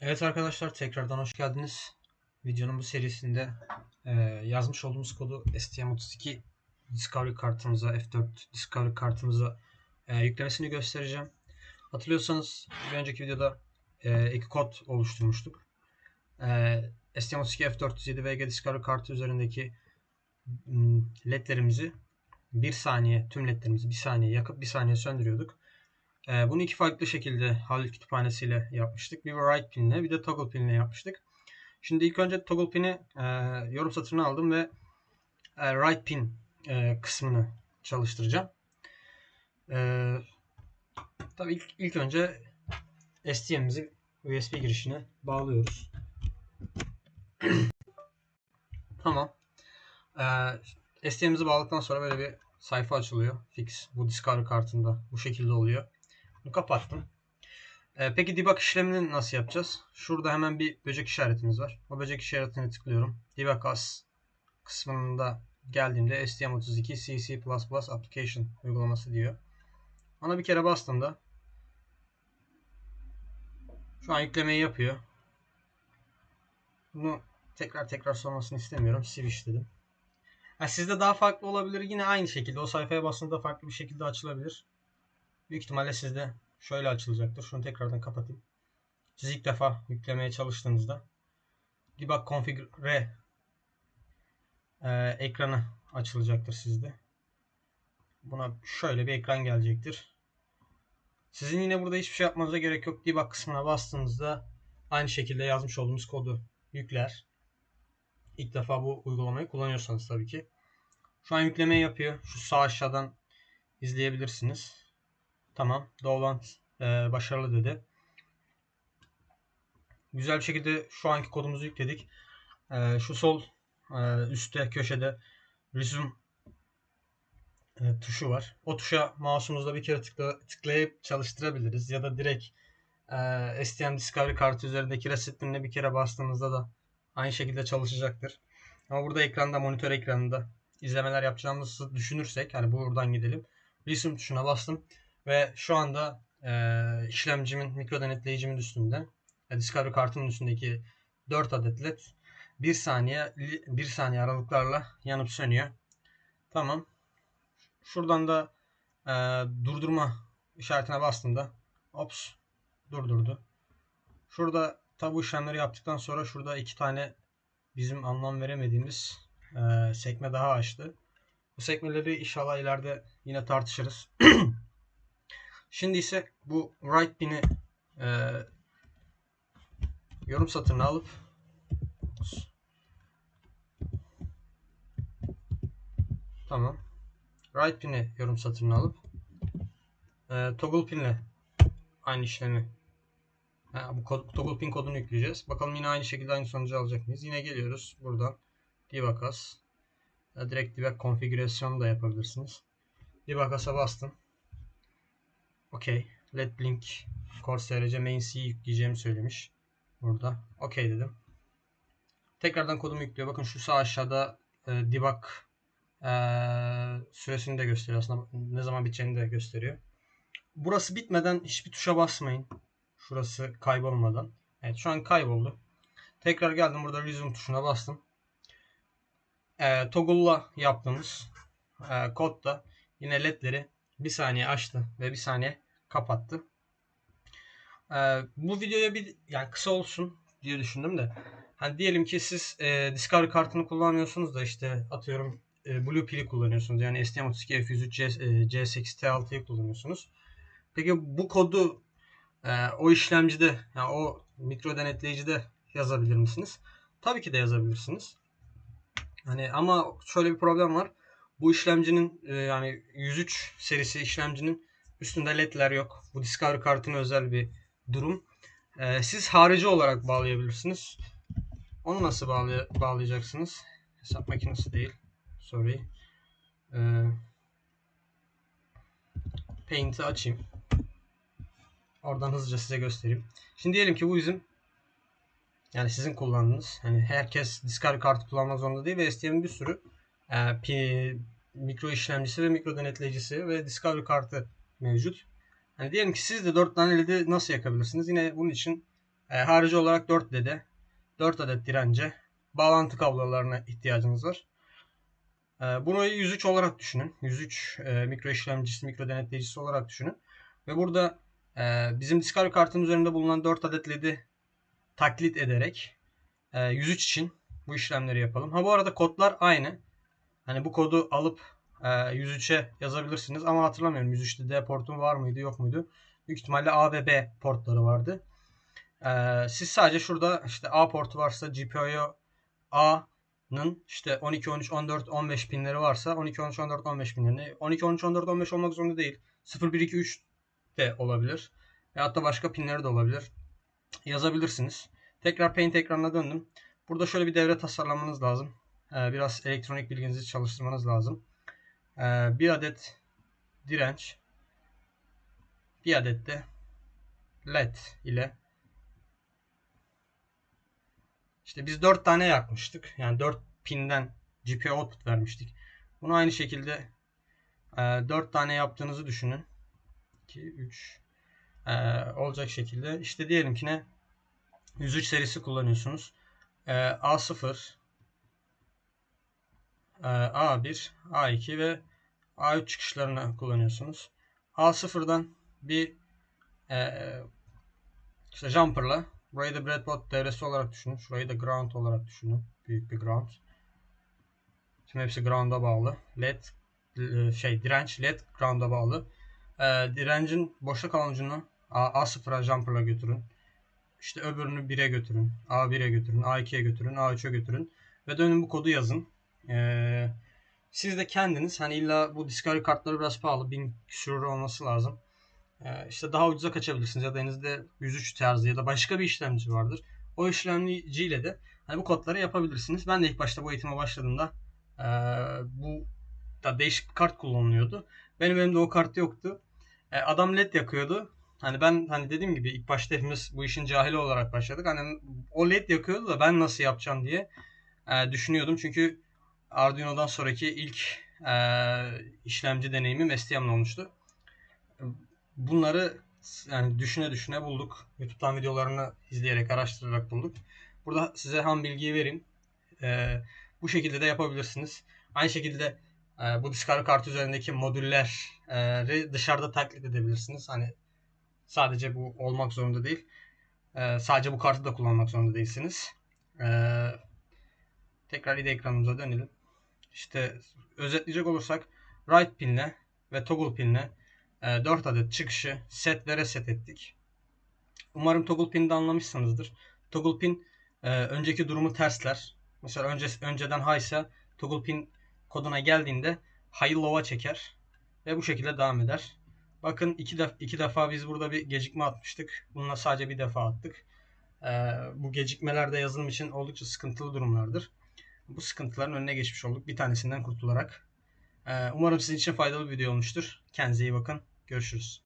Evet arkadaşlar tekrardan hoş geldiniz. Videonun bu serisinde e, yazmış olduğumuz kodu STM32 Discovery kartımıza, F4 Discovery kartımıza e, yüklemesini göstereceğim. Hatırlıyorsanız bir önceki videoda e, iki kod oluşturmuştuk. E, STM32 F407 VG Discovery kartı üzerindeki ledlerimizi bir saniye, tüm ledlerimizi bir saniye yakıp bir saniye söndürüyorduk. Ee, bunu iki farklı şekilde Halil kütüphanesiyle yapmıştık. Bir write pinle bir de toggle pinle yapmıştık. Şimdi ilk önce toggle pini e, yorum satırını aldım ve e, write pin e, kısmını çalıştıracağım. E, tabii ilk, ilk önce STM'imizi USB girişine bağlıyoruz. tamam. E, STM'imizi bağladıktan sonra böyle bir sayfa açılıyor. Fix. Bu Discovery kartında bu şekilde oluyor. Kapattım. Ee, peki debug işlemini nasıl yapacağız? Şurada hemen bir böcek işaretimiz var. O böcek işaretine tıklıyorum. Debug as kısmında geldiğimde STM32 CC++ application uygulaması diyor. Ona bir kere bastığımda şu an yüklemeyi yapıyor. Bunu tekrar tekrar sormasını istemiyorum. Switch dedim. Ha, sizde daha farklı olabilir. Yine aynı şekilde o sayfaya bastığında farklı bir şekilde açılabilir. Büyük ihtimalle sizde şöyle açılacaktır. Şunu tekrardan kapatayım. Siz ilk defa yüklemeye çalıştığınızda debug configure e, ekranı açılacaktır sizde. Buna şöyle bir ekran gelecektir. Sizin yine burada hiçbir şey yapmanıza gerek yok. Debug kısmına bastığınızda aynı şekilde yazmış olduğumuz kodu yükler. İlk defa bu uygulamayı kullanıyorsanız tabii ki. Şu an yüklemeyi yapıyor. Şu sağ aşağıdan izleyebilirsiniz. Tamam. Download e, başarılı dedi. Güzel bir şekilde şu anki kodumuzu yükledik. E, şu sol e, üstte köşede resume e, tuşu var. O tuşa mouse'umuzla bir kere tıkla, tıklayıp çalıştırabiliriz. Ya da direkt e, STM Discovery kartı üzerindeki reset pinine bir kere bastığımızda da aynı şekilde çalışacaktır. Ama burada ekranda monitör ekranında izlemeler yapacağımızı düşünürsek hani buradan gidelim. Resume tuşuna bastım. Ve şu anda e, işlemcimin, mikro denetleyicimin üstünde, e, Discovery kartımın üstündeki 4 adet led 1 saniye 1 saniye aralıklarla yanıp sönüyor. Tamam. Şuradan da e, durdurma işaretine bastığımda ops durdurdu. Şurada tabu işlemleri yaptıktan sonra şurada iki tane bizim anlam veremediğimiz e, sekme daha açtı. Bu sekmeleri inşallah ileride yine tartışırız. Şimdi ise bu write pin'i e, yorum satırına alıp tamam write pin'i yorum satırına alıp e, toggle pin'le aynı işlemi ha, bu kod, toggle pin kodunu yükleyeceğiz. Bakalım yine aynı şekilde aynı sonucu alacak mıyız? Yine geliyoruz buradan debug as direkt debug konfigürasyonu da yapabilirsiniz. Debug as'a bastım. Okey. Let blink core main C yükleyeceğimi söylemiş. Burada. Okey dedim. Tekrardan kodumu yüklüyor. Bakın şu sağ aşağıda e, debug e, süresini de gösteriyor. Aslında ne zaman biteceğini de gösteriyor. Burası bitmeden hiçbir tuşa basmayın. Şurası kaybolmadan. Evet şu an kayboldu. Tekrar geldim burada resume tuşuna bastım. E, toggle'la yaptığımız e, kodda yine ledleri bir saniye açtı ve bir saniye kapattı. Ee, bu videoya bir yani kısa olsun diye düşündüm de. Hani diyelim ki siz e, Discovery kartını kullanıyorsunuz da işte atıyorum e, Blue Pill'i kullanıyorsunuz. Yani STM32 F103 C, e, C8T6'yı kullanıyorsunuz. Peki bu kodu e, o işlemcide yani o mikro denetleyicide yazabilir misiniz? Tabii ki de yazabilirsiniz. Hani ama şöyle bir problem var. Bu işlemcinin e, yani 103 serisi işlemcinin üstünde ledler yok. Bu Discovery kartına özel bir durum. E, siz harici olarak bağlayabilirsiniz. Onu nasıl bağlay bağlayacaksınız? Hesap makinesi değil. Sorry. E, Paint'i açayım. Oradan hızlıca size göstereyim. Şimdi diyelim ki bu bizim yani sizin kullandığınız. Yani herkes Discovery kartı kullanmak zorunda değil ve STM'in bir sürü e, mikro işlemcisi ve mikro denetleyicisi ve Discovery kartı mevcut. Yani diyelim ki siz de 4 tane LED'i nasıl yakabilirsiniz? Yine bunun için E, harici olarak 4 dede, 4 adet dirence, bağlantı kablolarına ihtiyacınız var. E, bunu 103 olarak düşünün. 103 e, mikro işlemcisi, mikro denetleyicisi olarak düşünün. Ve burada e, bizim Discovery kartın üzerinde bulunan 4 adet LED'i taklit ederek e, 103 için bu işlemleri yapalım. Ha bu arada kodlar aynı. Hani bu kodu alıp e, 103'e yazabilirsiniz ama hatırlamıyorum 103'te D portum var mıydı yok muydu? Büyük ihtimalle A ve B portları vardı. E, siz sadece şurada işte A portu varsa GPIO A'nın işte 12, 13, 14, 15 pinleri varsa 12, 13, 14, 15 pinlerini 12, 13, 14, 15 olmak zorunda değil. 0, 1, 2, 3 de olabilir. Veyahut da başka pinleri de olabilir. Yazabilirsiniz. Tekrar Paint ekranına döndüm. Burada şöyle bir devre tasarlamanız lazım. Ee, biraz elektronik bilginizi çalıştırmanız lazım. Ee, bir adet direnç, bir adet de led ile işte biz 4 tane yakmıştık. Yani 4 pinden GPIO output vermiştik. Bunu aynı şekilde 4 e, tane yaptığınızı düşünün. 2, 3 e, olacak şekilde. İşte diyelim ki ne 103 serisi kullanıyorsunuz. A0 A1, A2 ve A3 çıkışlarını kullanıyorsunuz. A0'dan bir e, işte jumper'la burayı da breadboard devresi olarak düşünün. Şurayı da ground olarak düşünün. Büyük bir ground. Şimdi hepsi ground'a bağlı. LED e, şey direnç LED ground'a bağlı. E, direncin boşluk alan A, A0'a jumper'la götürün. İşte öbürünü 1'e götürün. A1'e götürün. A2'ye götürün. A3'e götürün. Ve dönün bu kodu yazın. Ee, siz de kendiniz hani illa bu Discovery kartları biraz pahalı. 1000 küsur olması lazım. Ee, işte daha ucuza kaçabilirsiniz ya da elinizde 103 tarzı ya da başka bir işlemci vardır. O işlemciyle de hani bu kodları yapabilirsiniz. Ben de ilk başta bu eğitime başladığımda e, bu da değişik bir kart kullanılıyordu. Benim elimde o kart yoktu. E, adam led yakıyordu. Hani ben hani dediğim gibi ilk başta hepimiz bu işin cahili olarak başladık. Hani o led yakıyordu da ben nasıl yapacağım diye e, düşünüyordum. Çünkü Arduino'dan sonraki ilk e, işlemci deneyimim STM'le olmuştu. Bunları yani düşüne düşüne bulduk. YouTube'dan videolarını izleyerek, araştırarak bulduk. Burada size ham bilgiyi vereyim. E, bu şekilde de yapabilirsiniz. Aynı şekilde e, bu Discovery kartı üzerindeki modülleri dışarıda taklit edebilirsiniz. Hani sadece bu olmak zorunda değil. E, sadece bu kartı da kullanmak zorunda değilsiniz. E, tekrar IDE ekranımıza dönelim. İşte özetleyecek olursak right pinle ve toggle pinle e, 4 adet çıkışı set ve reset ettik. Umarım toggle pin'i de anlamışsınızdır. Toggle pin e, önceki durumu tersler. Mesela önce, önceden high ise toggle pin koduna geldiğinde high'ı low'a çeker ve bu şekilde devam eder. Bakın iki, def iki defa biz burada bir gecikme atmıştık. Bununla sadece bir defa attık. Ee, bu gecikmeler de yazılım için oldukça sıkıntılı durumlardır. Bu sıkıntıların önüne geçmiş olduk. Bir tanesinden kurtularak. Ee, umarım sizin için faydalı bir video olmuştur. Kendinize iyi bakın. Görüşürüz.